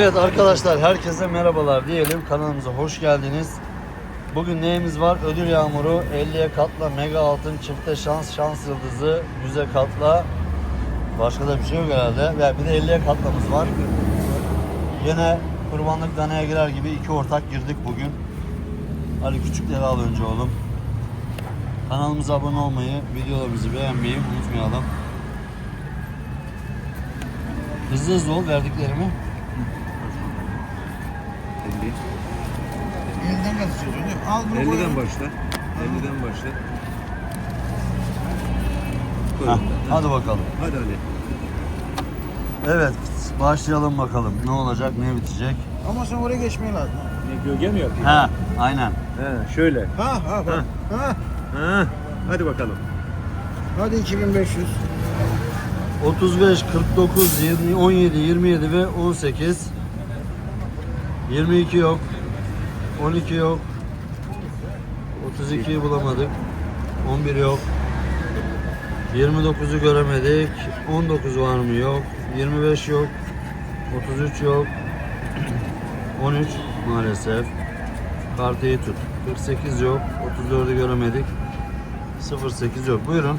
Evet arkadaşlar herkese merhabalar diyelim kanalımıza hoş geldiniz. Bugün neyimiz var? Ödül yağmuru 50'ye katla mega altın çifte şans şans yıldızı 100'e katla başka da bir şey yok herhalde ve bir de 50'ye katlamız var. Yine kurbanlık danaya girer gibi iki ortak girdik bugün. Ali küçükleri al önce oğlum. Kanalımıza abone olmayı, videolarımızı beğenmeyi unutmayalım. Hızlı hızlı ol verdiklerimi. 50. Elden katacağız önce. Al bunu koy. 50'den başla. 50'den başla. Koy. Heh, hadi bakalım. Hadi Ali. Evet, başlayalım bakalım. Ne olacak, ne bitecek? Ama sen oraya geçmeye lazım. Ne gölge mi yapayım? Ha, aynen. He, şöyle. Ha ha bak. Ha. Ha. Hadi bakalım. Hadi 2500. 35, 49, 20, 17, 27 ve 18. 22 yok. 12 yok. 32'yi bulamadık. 11 yok. 29'u göremedik. 19 var mı? Yok. 25 yok. 33 yok. 13 maalesef. Kartı tut. 48 yok. 34'ü göremedik. 08 yok. Buyurun.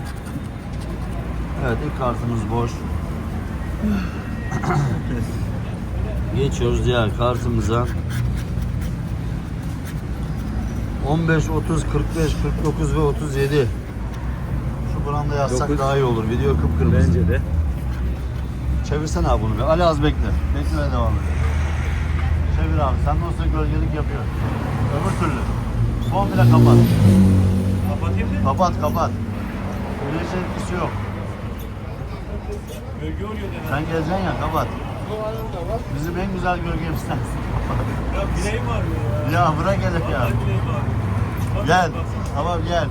Evet ilk kartımız boş. Geçiyoruz diğer kartımıza. 15, 30, 45, 49 ve 37. Şu branda yazsak Dokuz. daha iyi olur. Video kıpkırmızı. Bence de. Çevirsene abi bunu bir. Ali az bekle. Bekle ve devam et. Çevir abi. Sen de olsa gölgelik yapıyor. Öbür türlü. Komple kapat. Kapatayım mı? Kapat kapat. Güneş etkisi yok. Gölge oluyor. Sen geleceksin ya kapat. Bizim en güzel gölgemiz sensin. Ya bileğim ağrıyor ya. Ya bırak hele ya. Bileğim ağrıyor. Gel. Tamam gel.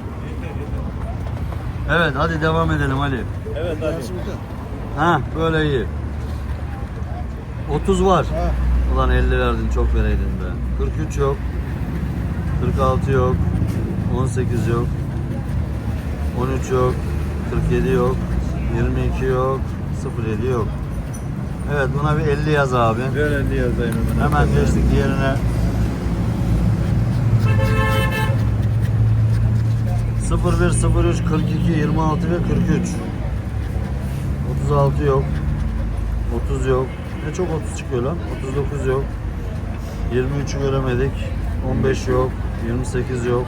Evet hadi devam edelim Ali. Evet hadi. Ha böyle iyi. 30 var. Ha. Ulan 50 verdin çok vereydin be. 43 yok. 46 yok. 18 yok. 13 yok. 47 yok. 22 yok. 07 yok. Evet buna bir 50 yaz abi. Ver 50 yazayım hemen. Hemen geçtik diğerine. 01, 03, 42, 26 ve 43. 36 yok. 30 yok. Ne çok 30 çıkıyor lan. 39 yok. 23'ü göremedik. 15 yok. 28 yok.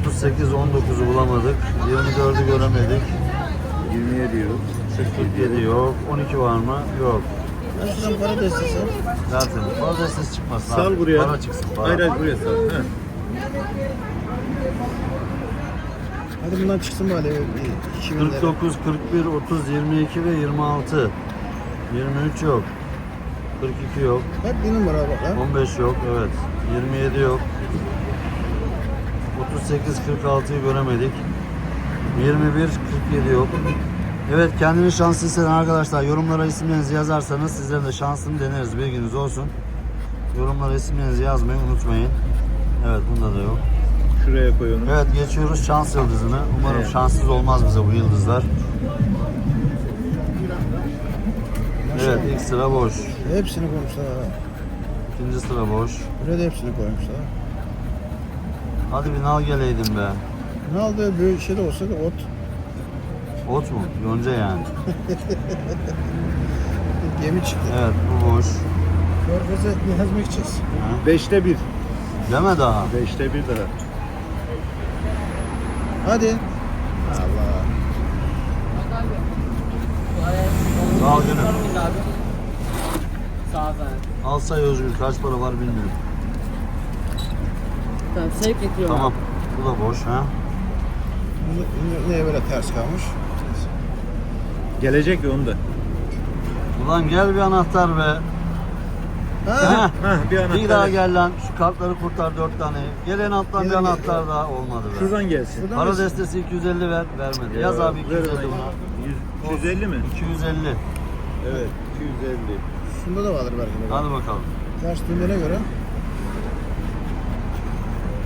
38, 19'u bulamadık. 24'ü göremedik. 27 yok. 47 yok. 12 var mı? Yok. Ben şuradan para destesi. Zaten fazla ses çıkmasın Sal abi. buraya. Para çıksın para. Hayır hayır buraya sal. He. Hadi bundan çıksın bari. 2000 lira. 49, 41, 30, 22 ve 26. 23 yok. 42 yok. Hep bir numara bak ha. 15 yok. Evet. 27 yok. 38, 46'yı göremedik. 21, 47 yok. Evet kendini şanslı hisseden arkadaşlar yorumlara isimlerinizi yazarsanız sizlerin de şansını deneriz bilginiz olsun. Yorumlara isimlerinizi yazmayı unutmayın. Evet bunda da yok. Şuraya koy onu. Evet geçiyoruz şans yıldızını. Umarım Evet. şanssız olmaz bize bu yıldızlar. Evet ilk sıra boş. Hepsini koymuşlar ha. İkinci sıra boş. Buraya da hepsini koymuşlar. Hadi bir nal geleydin be. Ne oldu? Böyle şey de olsa da ot. Ot mu? Yonca yani. Gemi çıktı. Evet bu boş. Körfez'e yazmak içeceğiz. Ha? 5'te 1. Deme daha. 5'te 1 daha. Hadi. Allah. Sağ ol gönül. Sağ ol. Al say Özgür kaç para var bilmiyorum. Tamam, sevk getiriyorum. Tamam. Bu da boş ha. Ne- Neye böyle ters kalmış? Gelecek ya onu da. Ulan gel bir anahtar be. Ha. Ha. Bir anahtar. Bir daha gel lan. Şu kartları kurtar dört tane. Gelen alttan bir gel. anahtar daha olmadı be. Şuradan gelsin. Şuradan Para mısın? destesi 250 ver. Vermedi. Yaz Ya, abi ver 250 ona. buna. 100 250 mi? 250. Evet 250. Şunda da vardır belki. de. Hadi bakalım. Ters döndüğüne göre.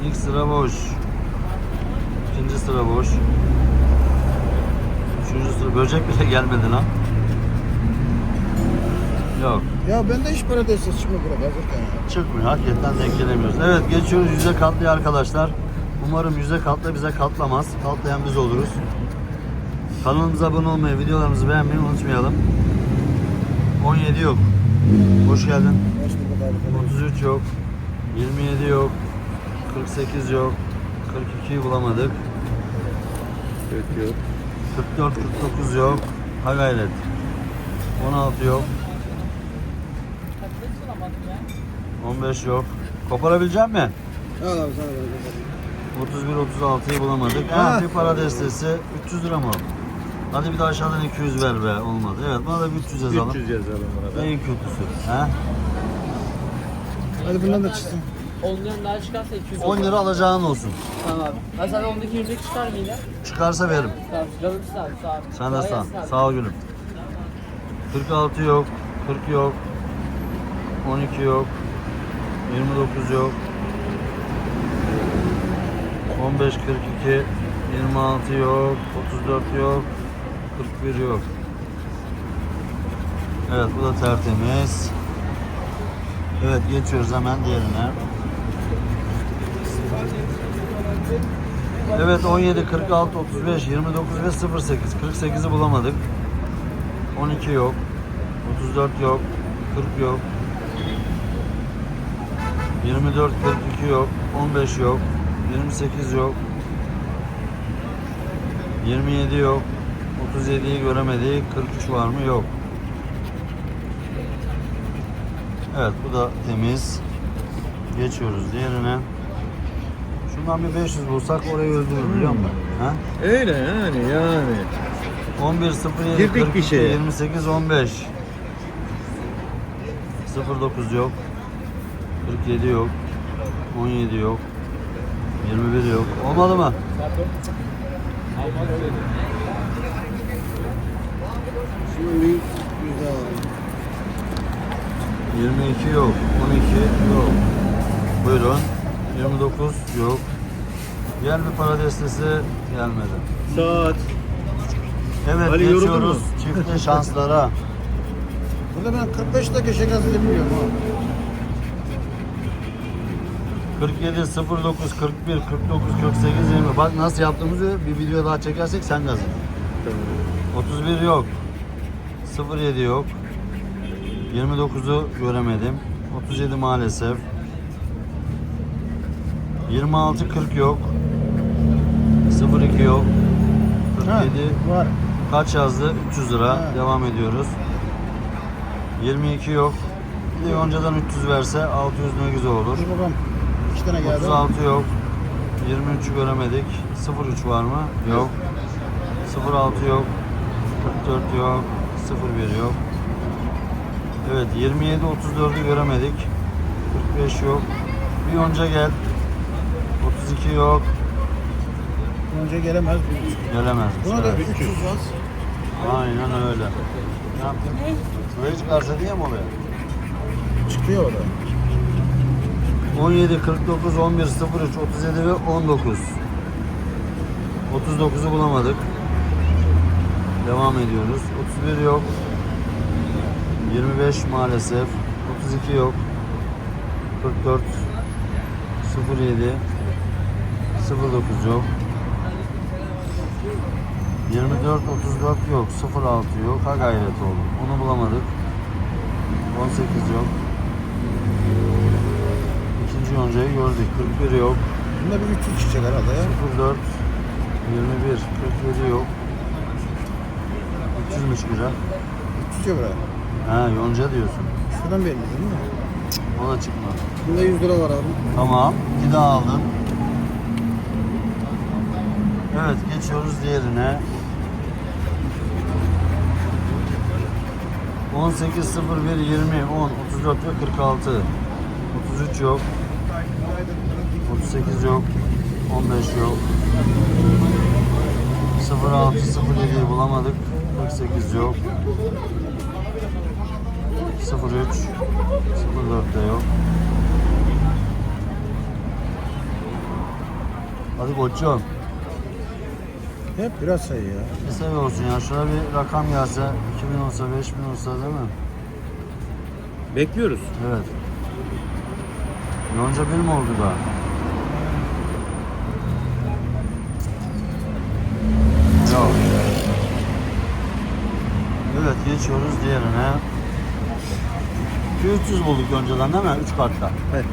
İlk sıra boş. İkinci sıra boş. Üçüncü sıra böcek bile gelmedi lan. Yok. Ya bende hiç para desteği çıkmıyor burada hazırken ya. Çıkmıyor. Hakikaten denk gelemiyoruz. Evet geçiyoruz yüze katlı arkadaşlar. Umarım yüze katlı bize katlamaz. Katlayan biz oluruz. Kanalımıza abone olmayı, videolarımızı beğenmeyi unutmayalım. 17 yok. Hoş geldin. Hoş bulduk abi. 33 yok. 27 yok. 48 yok. 42'yi bulamadık. Dört yok. 44 49 yok. Ha gayret. 16 yok. 15 yok. Koparabilecek mi? Al abi sana da. 31 36'yı bulamadık. Ha. Ha, bir para destesi 300 lira mı? Hadi bir de aşağıdan 200 ver be. Olmadı. Evet buna da bir 300 yazalım. 300 yazalım buna da. En kötüsü. He? Hadi bundan da çıksın. Ondan daha çıkarsa 200 10 lira alacağın olsun. Tamam abi. Ben sana ondaki 20 çıkar mı yine? Çıkarsa veririm. Tamam. Canım sağ ol. Sağ ol. Sen de Kolay sağ. gelsin abi. Sağ ol gülüm. 46 yok. 40 yok. 12 yok. 29 yok. 15 42 26 yok. 34 yok. 41 yok. Evet bu da tertemiz. Evet geçiyoruz hemen diğerine. Evet 17, 46, 35, 29 ve 08. 48'i bulamadık. 12 yok. 34 yok. 40 yok. 24, 42 yok. 15 yok. 28 yok. 27 yok. 37'yi göremedik. 43 var mı? Yok. Evet bu da temiz. Geçiyoruz diğerine. Şundan bir 500 bulsak orayı öldürür biliyor musun? Ha? Öyle yani yani. 11 07 Girdik bir 42 şeye. 28 15 09 yok 47 yok 17 yok 21 yok olmadı mı? Şimdi bir yüzde alalım. 22 yok 12 yok buyurun 29 yok Gel bir para destesi gelmedi. Saat. Evet Ali geçiyoruz çifte şanslara. Burada ben 45 dakika şakası yapıyorum ha. 47, 09, 41, 49, 48, 20. Bak nasıl yaptığımızı bir video daha çekersek sen kazan. Tamam. 31 yok. 07 yok. 29'u göremedim. 37 maalesef. 26 40 yok. 02 yok. 47 Ha, var. kaç yazdı? 300 lira. Ha. Devam ediyoruz. 22 yok. Bir de Yonca'dan 300 verse 600 ne güzel olur. Dur bakalım. İki tane geldi. 36 yok. 23'ü göremedik. 03 var mı? Yok. 06 yok. 44 yok. 01 yok. Evet 27 34'ü göremedik. 45 yok. Bir yonca gel. 32 yok. Önce gelemez. Gelemez. Buna da Evet. 300 yaz. Aynen öyle. Ne yaptın? Buraya çıkarsa diye mi oluyor? Çıkıyor orada. 17, 49, 11, 03, 37 ve 19. 39'u bulamadık. Devam ediyoruz. 31 yok. 25 maalesef. 32 yok. 44 07 09 yok. 24 34 yok. 06 yok. Ha gayret oldu. Onu bulamadık. 18 yok. İkinci yoncayı gördük. 41 yok. Bunda bir 300 çıkacak herhalde ya. 04 21 47 yok. 300 mü çıkacak? 300 yok buraya. Ha yonca diyorsun. Şuradan belli değil mi? O da çıkmadı. Bunda 100 lira var abi. Tamam. Bir daha aldın. Evet geçiyoruz diğerine. 18 01 20 10 34 ve 46. 33 yok. 38 yok. 15 yok. 06 07'yi bulamadık. 48 yok. 03 04'te yok. Hadi koçum. Hep biraz sayı ya. Bir sayı olsun ya. Şuna bir rakam gelse. 2000 olsa 5000 olsa değil mi? Bekliyoruz. Evet. Yonca bir mi oldu daha? Yok. Evet geçiyoruz diğerine. 300 bulduk önceden değil mi? 3 kartta. Evet.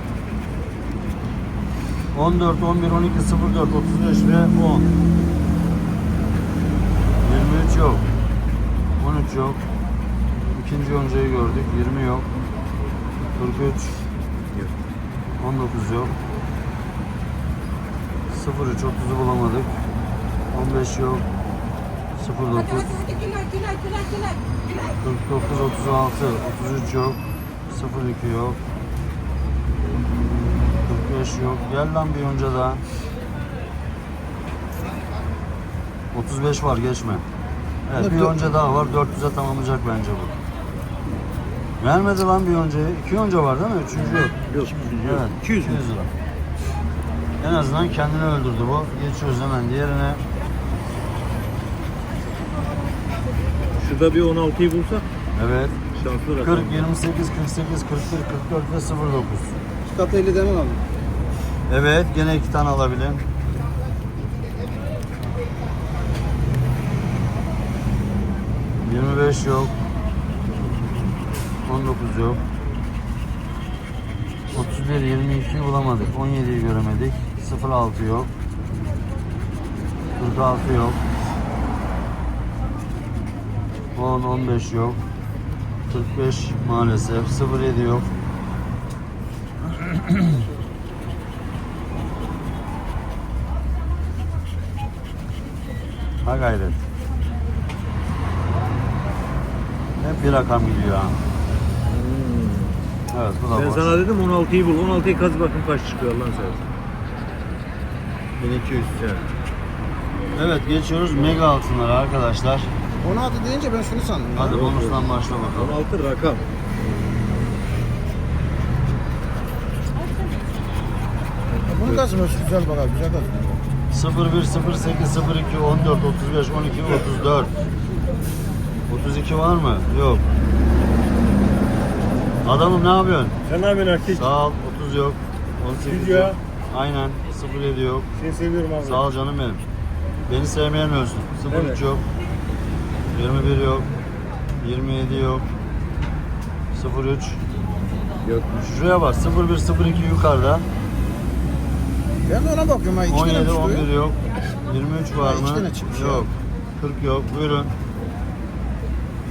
14, 11, 12, 04, 35 ve 10. 23 yok. 13 yok. İkinci yoncayı gördük. 20 yok. 43 Yok. 19 yok. 03 30'u bulamadık. 15 yok. 09 49 36 33 yok. 02 yok. 45 yok. Gel lan bir yonca daha. 35 var geçme. Evet bir yonca daha var. 400'e tamamlayacak bence bu. Vermedi lan bir yoncayı. İki yonca var değil mi? Üçüncü yok. Yok. Evet. 200 mü? lira. En azından kendini öldürdü bu. Geçiyoruz hemen diğerine. Şurada bir 16'yı bulsak Evet. şanslı rakam. 40, 28, 48, 41, 44 ve 09. İki katı 50 demem abi. Evet, gene iki tane alabilirim. Yirmi beş yok. On dokuz yok. Otuz bir, yirmi iki bulamadık. On yediyi göremedik. Sıfır altı yok. Kırk altı yok. On, on beş yok. Kırk beş maalesef. Sıfır yedi yok. Ha gayret. Hep bir rakam gidiyor ha. Evet bu da Ben boş. sana dedim 16'yı bul. 16'yı kaz bakın kaç çıkıyor Allah'ın seversen. 1200. Evet. Evet geçiyoruz mega altınlara arkadaşlar. 16 deyince ben şunu sandım. ya. Hadi bonustan başla bakalım. 16 rakam. Bunu kazmıyorsun güzel bak abi güzel kazmıyor. 01 08 02 14 35 12 34 32 var mı? Yok. Adamım ne yapıyorsun? Sen ne yapıyorsun artık? Sağ ol. 30 yok. 18 Video. yok. Aynen. 07 yok. Seni seviyorum abi. Sağ ol canım benim. Beni sevmeyen ölsün. 03 Evet. yok. 21 yok. 27 yok. 03. Yok. Şuraya bak 01 02 yukarıda. Ben de ona bakıyorum ha. iki tane 17 çıkıyor. 11 yok. 23 var Ha, iki mı? tane çıkmış ya. Yok. 40 yok. Buyurun.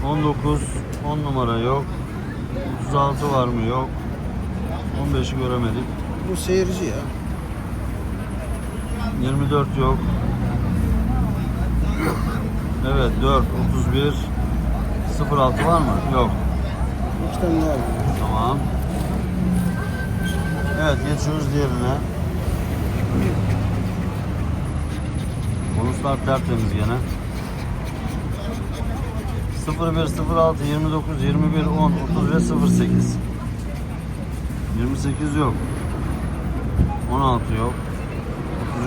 19 10 numara yok. 36 var mı? Yok. 15'i göremedik. Bu seyirci ya. 24 yok. Evet 4 31 06 var mı? Yok. İki tane daha var. Tamam. Evet geçiyoruz diğerine. Bonuslar tertemiz gene. 01 06 29 21 10 30 ve 08. 28 yok. 16 yok.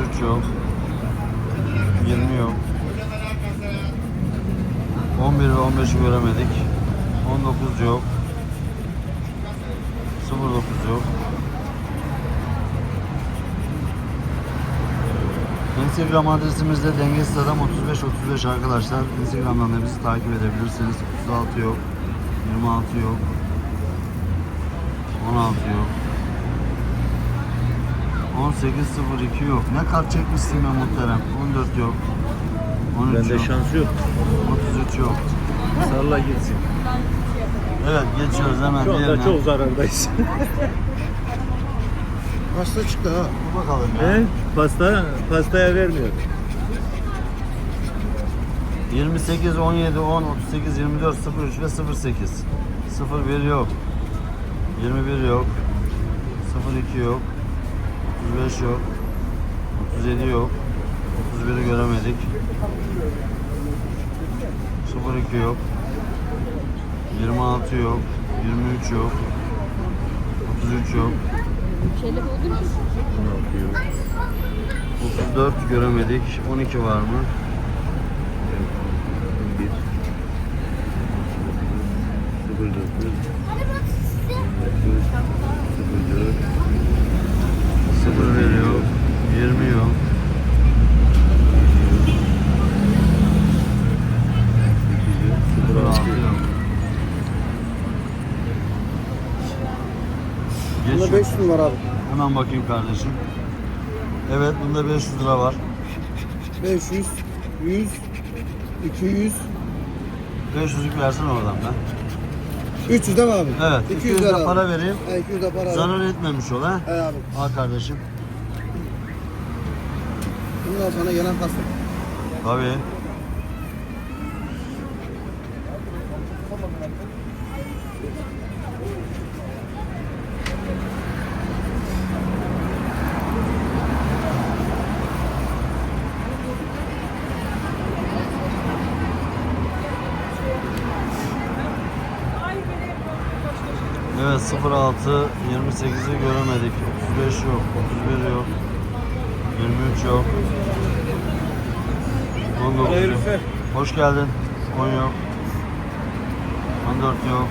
33 yok. 20 yok. 11 ve 15'i göremedik. 19 yok. 09 yok. Instagram adresimizde Dengesiz Adam 35 35 arkadaşlar. Instagram'dan da bizi takip edebilirsiniz. 36 yok. 26 yok. 16 yok. 18.02 yok. Ne kart çekmişsin be muhterem? 14 yok. 13 Bende yok. şans yok. 33 yok. Salla gitsin. Evet geçiyoruz hemen Şu anda diğerine. çok zarardayız. Hasta çıktı ha. Dur bakalım ya. He? Pasta, pastaya vermiyor. 28, 17, 10, 38, 24, 03 ve 08. 01 yok. 21 yok. 02 yok. 35 yok. 37 yok. 31'i göremedik. 02 yok. 26 yok. 23 yok. 33 yok. 34 göremedik. 12 var mı? Evet. 1 09 09 0 veriyor. 20 yok. Var abi? Hemen bakayım kardeşim. Evet bunda 500 lira var. 500, 100, 200, 500'lük versin oradan ben. 300 değil mi abi? Evet 200 lira abi. para vereyim. He 200 de para abi. Zarar etmemiş ol ha. He abi. Al kardeşim. Bundan sonra gelen kastım. Tabii. 06 28'i göremedik. 35 yok, 31 yok. 23 yok. 19 yok. Hoş geldin. 10 yok. 14 yok.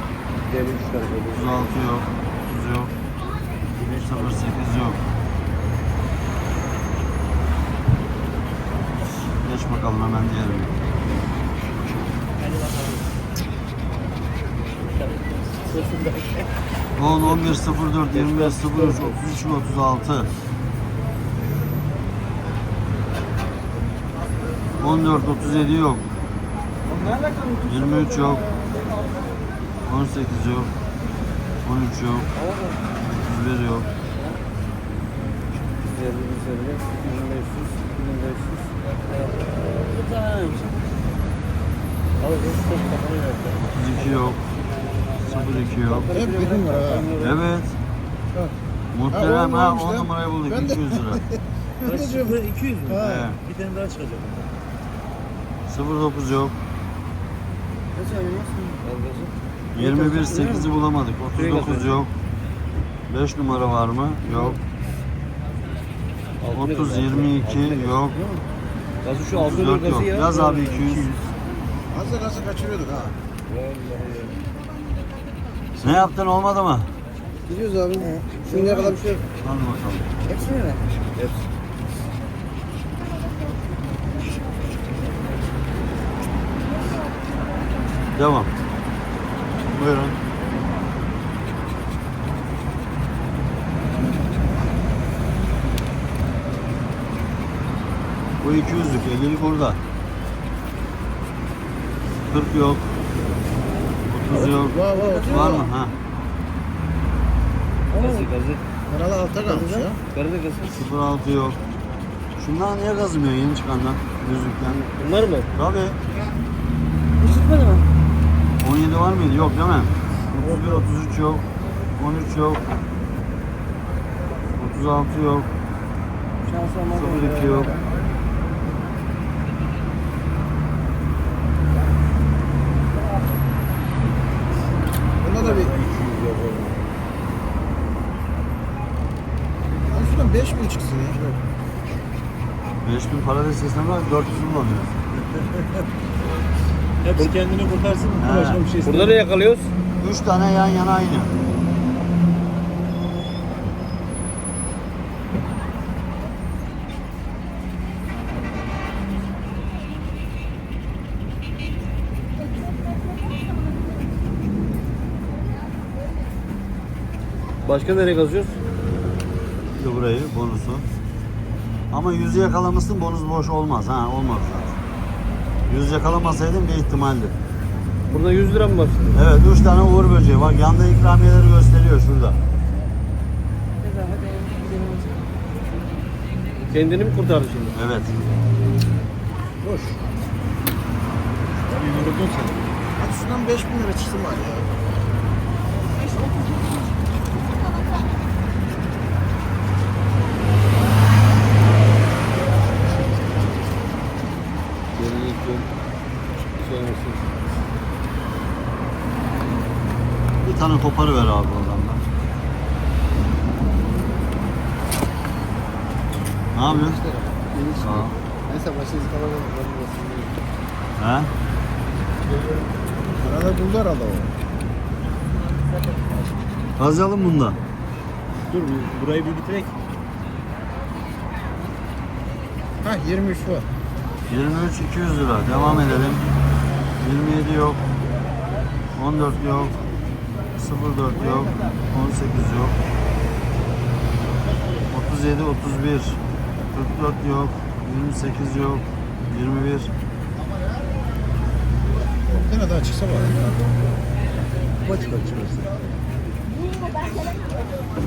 36 yok. 30 yok. 08 yok. Geç bakalım hemen diğerine. 10 11 04 25 03 33 36 14 37 yok 23 yok. 18 yok. 13 yok. 31 yok. 150 150 1500 1500 32 yok. 02 yok. Hep benim var ha. Evet. Muhterem Ha, ha on 10 olmuş lan. numarayı bulduk Ben de- 200 lira. Ben de diyorum. 200 mü? Ha. He. Bir tane daha çıkacak. 09 yok. Kaç ayımız? 21 8'i bulamadık. 39 yok. 5 numara var mı? Yok. 30 22 yok. Gazı şu altı 34 gazı yok. ya. Yaz abi 200. Az da nasıl kaçırıyorduk ha. Ne yaptın olmadı mı? Gidiyoruz abi. Şimdiye kadar bir şey yok. Hadi bakalım. Hepsini mi? Hepsi. Devam. Buyurun. Bu 200'lük, 50'lik orada. 40 yok. 30 yok. Var var. Var mı? Ha. Gazı gazı. Herhalde altta kalmış ya. Karada gazı. 06 yok. Şundan niye kazımıyor yeni çıkandan? Yüzlükten. Bunlar mı? Tabii. Hiç çıkmadı mı? 17 var mıydı? Yok değil mi? 31, 33 yok. 13 yok. 36 yok. 02 yok. Bunda da bir 200 yok. Şuradan 5 bin çıksın ya. 5000 para destesine var 400 bulamıyor. Hepsi kendini kurtarsın. He. Başka bir şey Burada ne yakalıyoruz? 3 tane yan yana aynı. Başka nereye kazıyoruz? Çekti burayı bonusu. Ama yüzü yakalamışsın bonus boş olmaz. Ha olmaz zaten. Yüz yakalamasaydım bir ihtimaldi. Burada 100 lira mı var? Evet 3 tane uğur böceği. Bak yanda ikramiyeleri gösteriyor şurada. Kendini mi kurtardı şimdi? Evet. Boş. Abi yoruldun sen. Açısından 5000 lira çıktım var ya. 5 30 tane koparı ver abi oradan da. Ne yapıyorsun? Ol. Neyse başınızı kalalım. He? Herhalde buldu herhalde o. Kazıyalım bunda. Dur burayı bir bitirek. Ha 23 var. 23 200 lira. Devam edelim. 27 yok. 14 yok. 04 yok. 18 yok. 37, 31, 44 yok, 28 yok, 21, Gene daha çıksa var. Kaç kaç çıkarsın?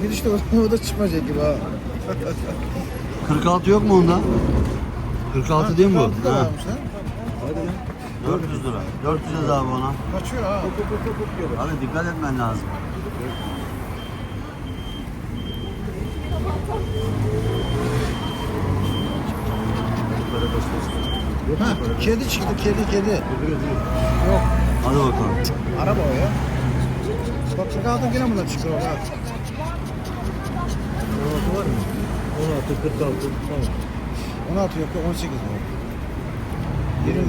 Bir işte o, da çıkmayacak gibi ha. 46 yok mu onda? 46 değil mi bu? Ha, varmış lan. Hadi lan. 400 lira. 400 abi ona. Kaçıyor ha. Abi dikkat etmen lazım. Para başlasın. Yok mu Ha, para? kedi çıktı kedi kedi. Yok Hadi bakalım. araba o ya. Bak şu kaldı yine bunlar çıkıyor ha. 16 var mı? 16, 46. Tamam. 16 yok 18 var. 20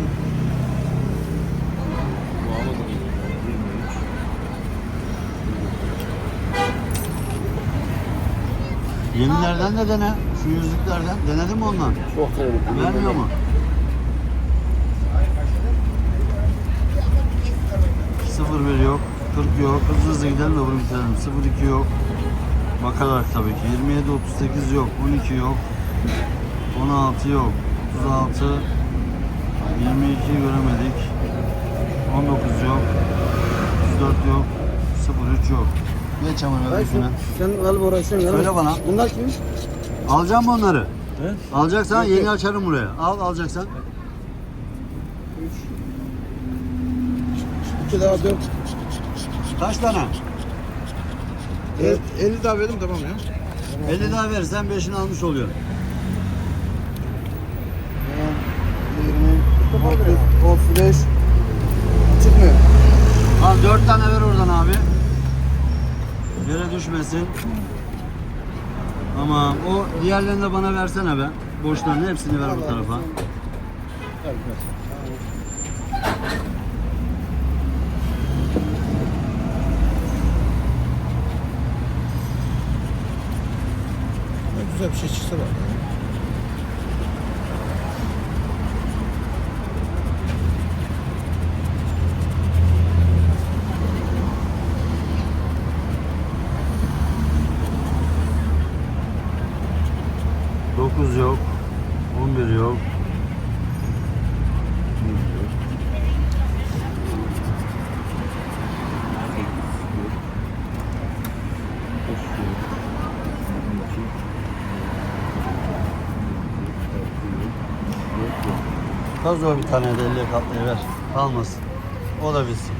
Yenilerden de dene. Şu yüzüklerden. Denedin mi ondan? Çok sevdim. Vermiyor mu? Sıfır bir yok. 40 yok. Hızlı hızlı gidelim de bunu bitirelim. 02 yok. Bakarak tabii ki. 27 38 yok. 12 yok. 16 yok. 36 22 göremedik. 19 yok. 34 yok. 03 yok. Geç hemen öbürsüne. Sen galiba uğraşsan Söyle bana. Bunlar kim? Alacağım mı onları? He? Alacaksan Yok, yeni yok. açarım buraya. Al alacaksan. 2 daha 4 Kaç tane? 50 daha verdim tamam ya. 50 daha verirsen 5'ini almış oluyor. 20 35 çıkmıyor. Al 4 tane ver oradan abi. Yere düşmesin. Tamam. O diğerlerini de bana versene be. Boşlarını hepsini ver bu tarafa. Güzel bir şey çıksa bak. Dokuz yok. 11 yok. Kaz o bir tane de 50'ye katlayı ver. Kalmasın. O da bilsin.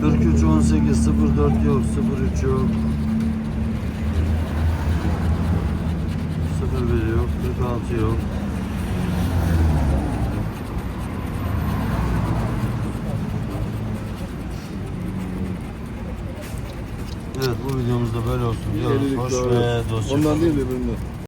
Kırk üç on sekiz sıfır dört yok yok sıfır bir yok kırk altı yok Evet bu videomuzda böyle olsun diyoruz. Hoş ve dostça Ondan değil öbüründen.